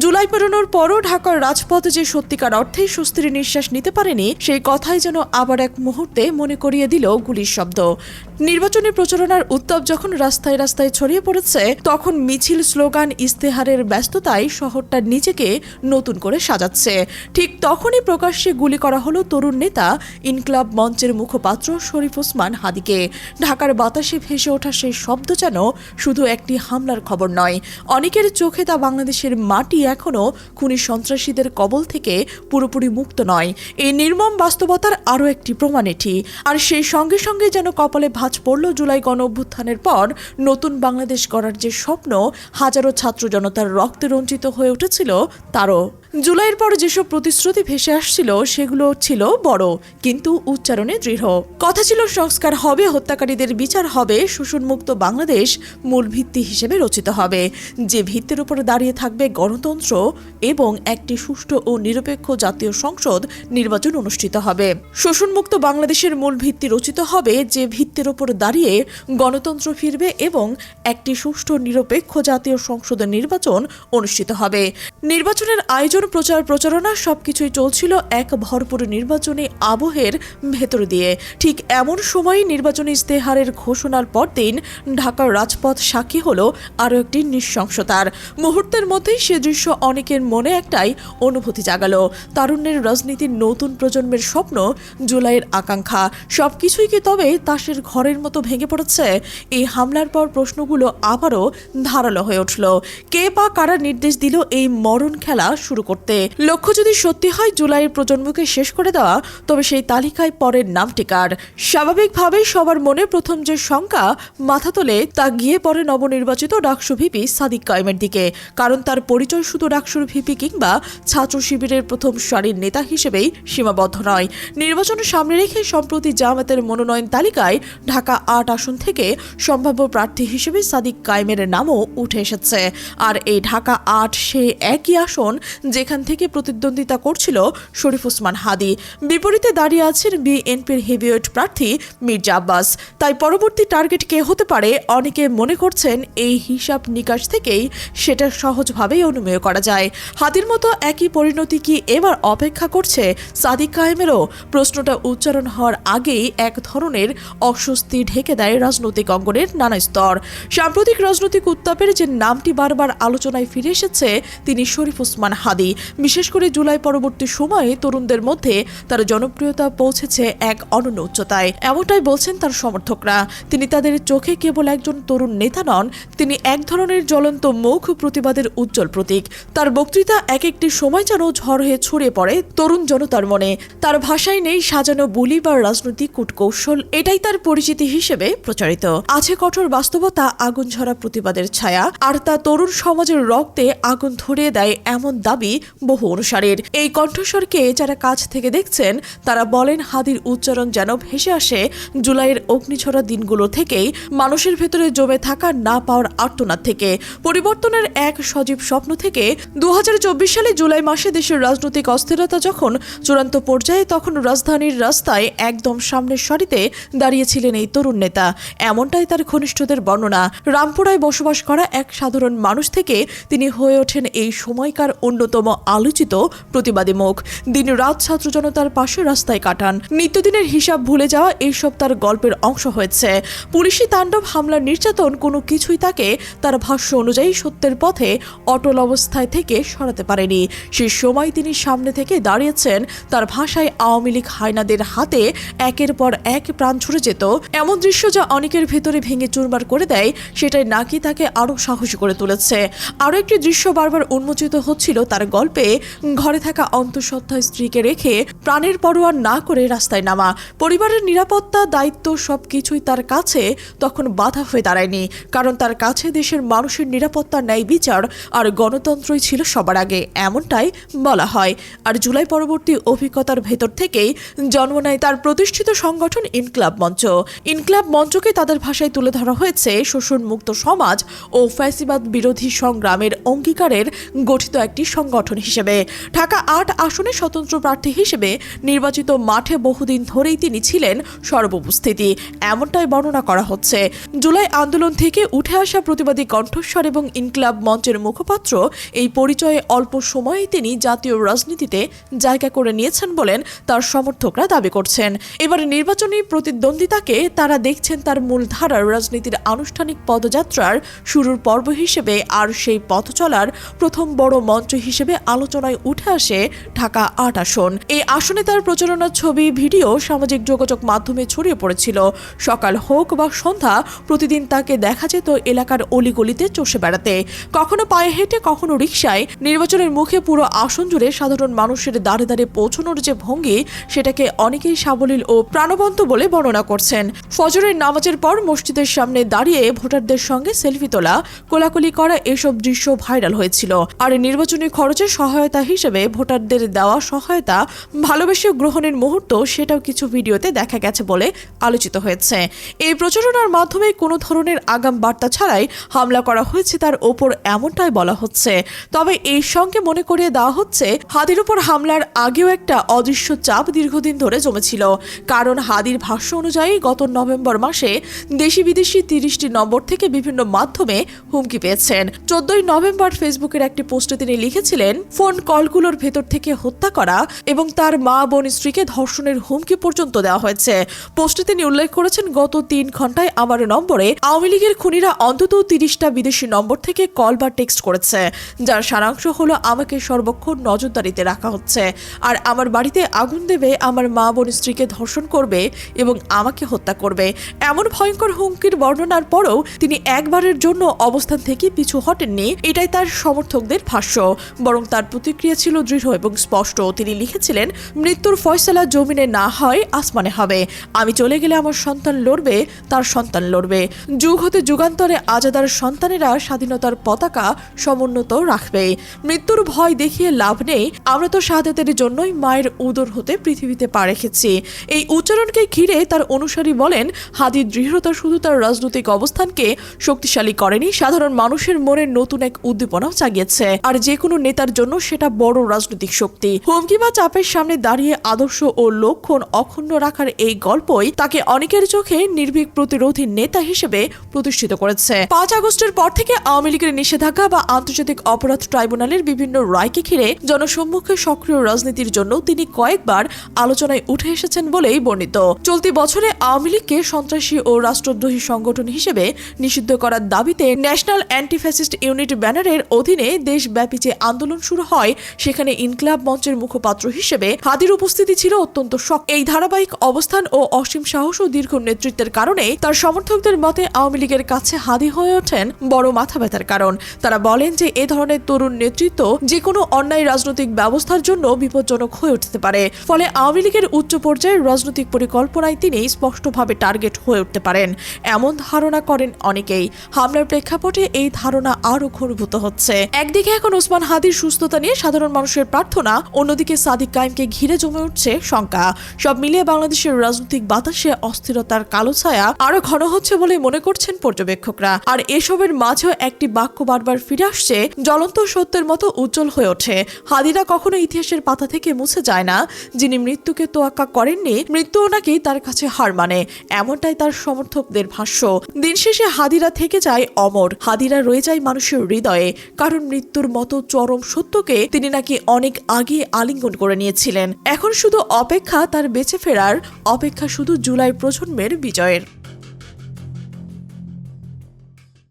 জুলাই পেরোনোর পরও ঢাকার রাজপথ যে সত্যিকার অর্থেই স্বস্তির নিঃশ্বাস নিতে পারেনি, সেই কথাই যেন আবার এক মুহূর্তে মনে করিয়ে দিল গুলির শব্দ। নির্বাচনী প্রচারণার উত্তাপ যখন রাস্তায় রাস্তায় ছড়িয়ে পড়েছে, তখন মিছিল স্লোগান ইস্তেহারের ব্যস্ততায় শহরটা নিজেকে নতুন করে সাজাচ্ছে। ঠিক তখনই প্রকাশ্যে গুলি করা হলো তরুণ নেতা, ইনকলাব মঞ্চের মুখপাত্র শরীফ ওসমান হাদিকে। ঢাকার বাতাসে ভেসে ওঠা সেই শব্দ যেন শুধু একটি হামলার খবর নয়, অনেকের চোখে তা বাংলাদেশের মাটি এখনও খুনি সন্ত্রাসীদের কবল থেকে পুরোপুরি মুক্ত নয়। এই নির্মম বাস্তবতার আরও একটি প্রমাণ এটি। আর সেই সঙ্গে সঙ্গে যেন কপালে ভাঁজ পড়ল জুলাই গণ অভ্যুত্থানের পর নতুন বাংলাদেশ গড়ার যে স্বপ্ন, হাজারো ছাত্র জনতার রক্তে রঞ্জিত হয়ে উঠেছিল, তারও জুলাইয়ের পর যেসব প্রতিশ্রুতি ভেসে আসছিল, সেগুলো ছিল বড়, কিন্তু উচ্চারণে দৃঢ়। কথা ছিল, সংস্কার হবে, হত্যাকারীদের বিচার হবে, শোষণমুক্ত বাংলাদেশ মূল ভিত্তি হিসেবে রচিত হবে। যে ভিত্তির উপর দাঁড়িয়ে থাকবে গণতন্ত্র এবং একটি সুষ্ঠু ও নিরপেক্ষ জাতীয় সংসদ নির্বাচন অনুষ্ঠিত হবে। শোষণমুক্ত বাংলাদেশের মূল ভিত্তি রচিত হবে, যে ভিত্তির উপর দাঁড়িয়ে গণতন্ত্র ফিরবে এবং একটি সুষ্ঠু নিরপেক্ষ জাতীয় সংসদের নির্বাচন অনুষ্ঠিত হবে। নির্বাচনের আয়োজন প্রচার প্রচারণা সবকিছুই চলছিল এক ভরপুর নির্বাচনী আবহের ভেতর দিয়ে। ঠিক এমন সময়ই নির্বাচনী ইস্তেহারের ঘোষণার পর দিন ঢাকার রাজপথ সাক্ষী হলো আরও একটি নৃশংসতার। মুহূর্তের মধ্যেই সে দৃশ্য অনেকের মনে একটাই অনুভূতি জাগালো। তারুণ্যের রাজনীতির নতুন প্রজন্মের স্বপ্ন জুলাইয়ের আকাঙ্ক্ষা। সবকিছুই কি তবে তাসের ঘরের মতো ভেঙে পড়েছে? এই হামলার পর প্রশ্নগুলো আবারও ধারালো হয়ে উঠল। কে বা কারা নির্দেশ দিল এই মরণ খেলা শুরু করতে। লক্ষ্য যদি সত্যি হয়, জুলাইয়ের প্রজন্মকে শেষ করে দেওয়া, তবে সেই তালিকায় পরের নামটি কার? স্বাভাবিকভাবেই সবার মনে প্রথম যে শঙ্কা মাথা তোলে, তা গিয়ে পড়ে নবনির্বাচিত ডাকসু ভিপি সাদিক কায়েমের দিকে। কারণ তার পরিচয় শুধু ডাকসুর ভিপি কিংবা ছাত্র শিবিরের প্রথম সারির নেতা হিসেবেই সীমাবদ্ধ নয়। নির্বাচন সামনে রেখে সম্প্রতি জামাতের মনোনয়ন তালিকায় ঢাকা আট আসন থেকে সম্ভাব্য প্রার্থী হিসেবে সাদিক কায়েমের নামও উঠে এসেছে। আর এই ঢাকা আট সে একই আসন যেখান থেকে প্রতিদ্বন্দ্বিতা করছিল শরীফ ওসমান হাদি। বিপরীতে দাঁড়িয়ে আছেন বিএনপির হেভিওয়েট প্রার্থী মির্জা আব্বাস। তাই পরবর্তী টার্গেট কে হতে পারে অনেকে মনে করছেন এই হিসাব নিকাশ থেকেই সেটা সহজভাবেই অনুমেয় করা যায়। হাদির মতো একই পরিণতি কি এবার অপেক্ষা করছে সাদিক কায়েমেরও? প্রশ্নটা উচ্চারণ হওয়ার আগেই এক ধরনের অস্বস্তি ঢেকে দেয় রাজনৈতিক অঙ্গনের নানা স্তর। সাম্প্রতিক রাজনৈতিক উত্তাপের যে নামটি বারবার আলোচনায় ফিরে এসেছে, তিনি শরীফ ওসমান হাদি। বিশেষ করে জুলাই পরবর্তী সময়ে তরুণদের মধ্যে তার জনপ্রিয়তা পৌঁছেছে এক অনন্য উচ্চতায়। এমনটাই বলছেন তার সমর্থকরা। তিনি তাদের চোখে কেবল একজন তরুণ নেতা নন, তিনি এক ধরনের জ্বলন্ত মুখ প্রতিবাদের উজ্জ্বল প্রতীক। তার বক্তৃতা এক একটি সময় যেন ঝড় হয়ে ছড়িয়ে পড়ে তরুণ জনতার মনে। তার ভাষায় নেই সাজানো বুলি বা রাজনৈতিক কূটকৌশল, এটাই তার পরিচিতি হিসেবে প্রচারিত। আছে কঠোর বাস্তবতা, আগুন ঝরা প্রতিবাদের ছায়া, আর তা তরুণ সমাজের রক্তে আগুন ধরিয়ে দেয় এমন দাবি বহু অনুসারীর। এই কণ্ঠস্বরকে যারা কাছ থেকে দেখছেন, তারা বলেন হাদির উচ্চারণ যেন ভেসে আসে। জুলাইয়ের অগ্নিছড়া দিনগুলো থেকেই মানুষের ভেতরে জমে থাকা না পাওয়ার আর্তনাদ থেকে। পরিবর্তনের এক সজীব স্বপ্ন থেকে দু সালে জুলাই মাসে দেশের রাজনৈতিক অস্থিরতা যখন চূড়ান্ত পর্যায়ে, তখন রাজধানীর রাস্তায় একদম সামনের সারিতে দাঁড়িয়েছিলেন এই তরুণ নেতা। এমনটাই তার ঘনিষ্ঠদের বর্ণনা। রামপুরায় বসবাস করা এক সাধারণ মানুষ থেকে তিনি হয়ে ওঠেন এই সময়কার অন্যতম আলোচিত প্রতিবাদী মুখ। দিন রাত ছাত্র জনতার পাশে রাস্তায় কাটান। নিত্যদিনের হিসাব ভুলে যাওয়া এইসব তার গল্পের অংশ হয়েছে। পুলিশি তাণ্ডব হামলার নির্যাতন কোনো কিছুই তাকে তার ভাষ্য অনুযায়ী সত্যের পথে অটল অবস্থায় থেকে সরাতে পারেনি। সে সময় তিনি সামনে থেকে দাঁড়িয়েছেন তার ভাষায় আওয়ামী লীগ হায়নাদের হাতে একের পর এক প্রাণ ছুড়ে যেত। এমন দৃশ্য যা অনেকের ভেতরে ভেঙে চুরমার করে দেয়, সেটাই নাকি তাকে আরও সাহসী করে তুলেছে। আরও একটি দৃশ্য বারবার উন্মোচিত হচ্ছিল তার গল্পে ঘরে থাকা অন্তঃসত্ত্বা স্ত্রীকে রেখে প্রাণের পরোয়া না করে রাস্তায় নামা। পরিবারের নিরাপত্তা, দায়িত্ব সবকিছুই তার কাছে তখন বাধা হয়ে দাঁড়ায়নি। কারণ তার কাছে দেশের মানুষের নিরাপত্তা, ন্যায় বিচার আর গণতন্ত্রই ছিল সবার আগে, এমনটাই বলা হয়। আর জুলাই পরবর্তী অভিজ্ঞতার ভেতর থেকেই জন্ম নেয় তার প্রতিষ্ঠিত সংগঠন ইনক্লাব মঞ্চ। ইনক্লাব মঞ্চকে তাদের ভাষায় তুলে ধরা হয়েছে শোষণ মুক্ত সমাজ ও ফ্যাসিবাদ বিরোধী সংগ্রামের অঙ্গীকারের গঠিত একটি সংগঠন। সংগঠন হিসেবে। ঢাকা আট আসনে স্বতন্ত্র প্রার্থী হিসেবে নির্বাচিত মাঠে বহুদিন ধরেই তিনি ছিলেন সর্বোপস্থিতি এমনটাই বর্ণনা করা হচ্ছে। জুলাই আন্দোলন থেকে উঠে আসা প্রতিবাদী কণ্ঠস্বর এবং ইনকলাব মঞ্চের মুখপাত্র এই পরিচয়ে অল্প সময়ে তিনি জাতীয় রাজনীতিতে জায়গা করে নিয়েছেন বলেন তার সমর্থকরা দাবি করছেন। এবার নির্বাচনী প্রতিদ্বন্দ্বিতাকে তারা দেখছেন তার মূলধারার রাজনীতির আনুষ্ঠানিক পদযাত্রার শুরুর পর্ব হিসেবে, আর সেই পথ চলার প্রথম বড় মঞ্চ হিসেবে আলোচনায় উঠে আসে ঢাকা আট আসন। এই আসনে তার প্রচারণার ছবি, ভিডিও, সামাজিক যোগাযোগ মাধ্যমে ছড়িয়ে পড়েছিল। সকাল হোক বা সন্ধ্যা, প্রতিদিন তাকে দেখা যেত এলাকার অলিগলিতে চষে বেড়াতে। কখনো পায়ে হেঁটে, কখনো রিকশায়। নির্বাচনের মুখে পুরো আসন জুড়ে সাধারণ মানুষের দাঁড়ে দাঁড়ে পৌঁছানোর যে ভঙ্গি, সেটাকে অনেকেই সাবলীল ও প্রাণবন্ত বলে বর্ণনা করছেন। ফজরের নামাজের পর মসজিদের সামনে দাঁড়িয়ে ভোটারদের সঙ্গে সেলফি তোলা, কোলাকুলি করা এসব দৃশ্য ভাইরাল হয়েছিল। আর নির্বাচনী খরচের সহায়তা হিসেবে ভোটারদের দেওয়া সহায়তা ভালোবেসে গ্রহণের মুহূর্ত সেটাও কিছু ভিডিওতে দেখা গেছে বলে আলোচিত হয়েছে। এই প্রচারণার মাধ্যমে কোনো ধরনের আগাম বার্তা ছাড়াই হামলা করা হয়েছে তার ওপর এমনটাই বলা হচ্ছে। তবে এই সঙ্গে মনে করিয়ে দেওয়া হচ্ছে, হাদির উপর হামলার আগেও একটা অদৃশ্য চাপ দীর্ঘদিন ধরে জমেছিল। কারণ হাদির ভাষ্য অনুযায়ী গত নভেম্বর মাসে দেশি বিদেশি তিরিশটি নম্বর থেকে বিভিন্ন মাধ্যমে হুমকি পেয়েছেন। চোদ্দই নভেম্বর ফেসবুকের একটি পোস্টে তিনি লিখেছিলেন ফোন কলগুলোর ভেতর থেকে হত্যা করা এবং তার মা বোন স্ত্রীকে ধর্ষণের হুমকি পর্যন্ত দেওয়া হয়েছে। পোস্টে তিনি উল্লেখ করেছেন, গত তিন ঘন্টায় আমার নম্বরে আওয়ামী লীগের খুনিরা অন্তত তিরিশটা বিদেশি নম্বর থেকে কল বা টেক্সট করেছে, যার সারাংশ হলো আমাকে সর্বক্ষণ নজরদারিতে রাখা হচ্ছে। আর আমার বাড়িতে আগুন দেবে, আমার মা বোন স্ত্রীকে ধর্ষণ করবে এবং আমাকে হত্যা করবে। এমন ভয়ঙ্কর হুমকির বর্ণনার পরও তিনি একবারের জন্য অবস্থান থেকে পিছু হটেননি, এটাই তার সমর্থকদের ভাষ্য। বরং তার প্রতিক্রিয়া ছিল দৃঢ় এবং স্পষ্ট। তিনি লিখেছিলেন, মৃত্যুর ফয়সালা জমিনে না হয় আসমানে হবে। আমি চলে গেলে আমার সন্তান লড়বে, তার সন্তান লড়বে। যুগ হতে যুগান্তরে আজাদার সন্তানেরা স্বাধীনতার পতাকা সমুন্নত রাখবে। মৃত্যুর ভয় দেখিয়ে লাভ নেই। আমরা তো শাহাদাতের জন্যই মায়ের উদর হতে পৃথিবীতে পা রেখেছি। এই উচ্চারণকে ঘিরে তার অনুসারী বলেন হাদির দৃঢ়তা শুধু তার রাজনৈতিক অবস্থানকে শক্তিশালী করেনি, সাধারণ মানুষের মনে নতুন এক উদ্দীপনাও জাগিয়েছে। আর যে কোনো নেতার জন্য সেটা বড় রাজনৈতিক শক্তি। হুমকি বা চাপের সামনে দাঁড়িয়ে আদর্শ ও লক্ষণ অক্ষুণ্ণ রাখার এই গল্পই তাকে অনেকের চোখে নির্ভীক প্রতিরোধী নেতা হিসেবে প্রতিষ্ঠিত করেছে। পাঁচ আগস্টের পর থেকে আওয়ামী লীগের নিষেধাজ্ঞা বা আন্তর্জাতিক অপরাধ ট্রাইব্যুনালের বিভিন্ন রায়কে ঘিরে জনসম্মুখে সক্রিয় রাজনীতির জন্য তিনি কয়েকবার আলোচনায় উঠে এসেছেন বলেই বর্ণিত। চলতি বছরে আওয়ামী লীগকে সন্ত্রাসী ও রাষ্ট্রদ্রোহী সংগঠন হিসেবে নিষিদ্ধ করার দাবিতে ন্যাশনাল অ্যান্টি ফ্যাসিস্ট ইউনিট ব্যানারের অধীনে দেশব্যাপী যে আন্দোলন শুরু হয় সেখানে ইনকলাব মঞ্চের মুখপাত্র হিসেবে হাদির উপস্থিতি ছিল অত্যন্ত শক এই ধারাবাহিক অবস্থান ও অসীম সাহস ও দীর্ঘ নেতৃত্বের কারণে তার সমর্থকদের মতে আওয়ামী লীগের কাছে হাদি হয়ে ওঠেন বড় মাথা ব্যথার কারণ। তারা বলেন যে এ ধরনের তরুণ নেতৃত্ব যে কোনো অন্যায় রাজনৈতিক ব্যবস্থার জন্য বিপজ্জনক হয়ে উঠতে পারে। ফলে আওয়ামী লীগের উচ্চ পর্যায়ের রাজনৈতিক পরিকল্পনায় তিনি স্পষ্টভাবে টার্গেট হয়ে উঠতে পারেন। এমন ধারণা করেন অনেকেই। হামলার প্রেক্ষাপটে এই ধারণা আরও ঘনীভূত হচ্ছে। একদিকে এখন ওসমান হাদির সুস্থতা নিয়ে সাধারণ মানুষের প্রার্থনা, অন্যদিকে সাদিক কায়েমকে ঘিরে জমে উঠছে শঙ্কা। সব মিলিয়ে বাংলাদেশের রাজনৈতিক বাতাসে অস্থিরতার কালো ছায়া আরও ঘন হচ্ছে বলে মনে করছেন পর্যবেক্ষকরা। আর এসবের মাঝেও একটি বাক্য বারবার ফিরে আসছে, জ্বলন্ত সত্যের মতো উজ্জ্বল হয়ে ওঠে। হাদিরা কখনো ইতিহাসের পাতা থেকে মুছে যায় না। যিনি মৃত্যুকে তোয়াক্কা করেননি, মৃত্যুও নাকি তার কাছে হার মানে। এমনটাই তার সমর্থকদের ভাষ্য। দিন শেষে হাদিরা থেকে যায় অমর। হাদিরা রয়ে যায় মানুষের হৃদয়ে। কারণ মৃত্যুর মতো চরম সত্যকে তিনি নাকি অনেক আগে আলিঙ্গন করে নিয়েছিলেন। এখন শুধু অপেক্ষা তার বেঁচে ফেরার, অপেক্ষা শুধু জুলাই প্রজন্মের বিজয়ের।